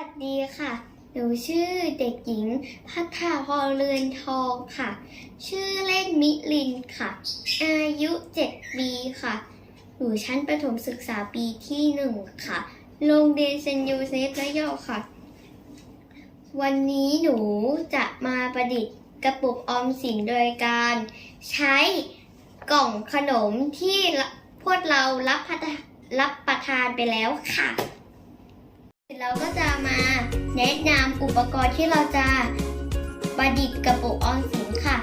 สวัสดีค่ะ หนูชื่อเด็กหญิง พัฒนาพรเรือนทองค่ะ ชื่อเล่นมิลินค่ะ อายุ7ปีค่ะ อยู่ชั้นประถมศึกษาปีที่หนึ่งค่ะ โรงเรียนเซนต์ยูเซฟระยองค่ะ วันนี้หนูจะมาประดิษฐ์กระปุกออมสินโดยการ ใช้กล่องขนมที่พวกเรารับรับประทานไปแล้วค่ะ เราก็จะมาแนะนำอุปกรณ์ที่เราจะประดิษฐ์กระปุกออมสินค่ะ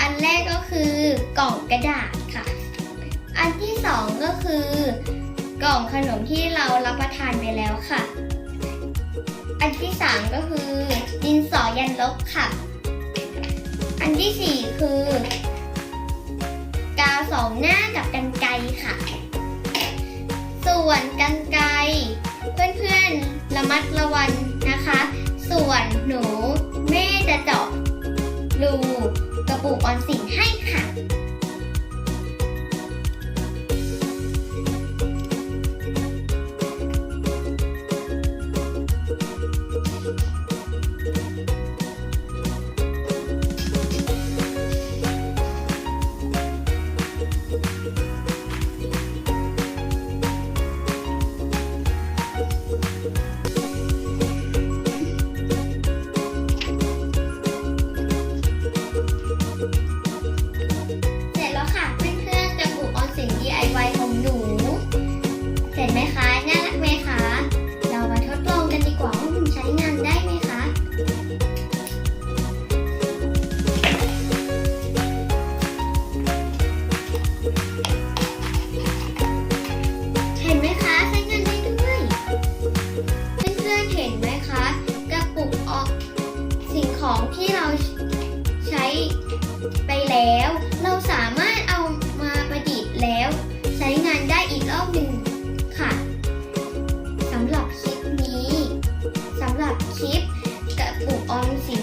อันแรกก็คือกล่องกระดาษค่ะ อันที่สองก็คือกล่องขนมที่เรารับประทานไปแล้วค่ะ อันที่สามก็คือดินสอยันลบค่ะ อันที่สี่คือกาวสองหน้ากับกัน ระมัดระวังนะคะ ส่วนหนูแม่จะเจาะรูกระปุกออนสินให้ค่ะ แล้ว เราสามารถเอามาประดิษฐ์แล้ว ใช้งานได้อีกรอบหนึ่งค่ะสำหรับคลิปนี้สำหรับคลิปกระปุกออมสิน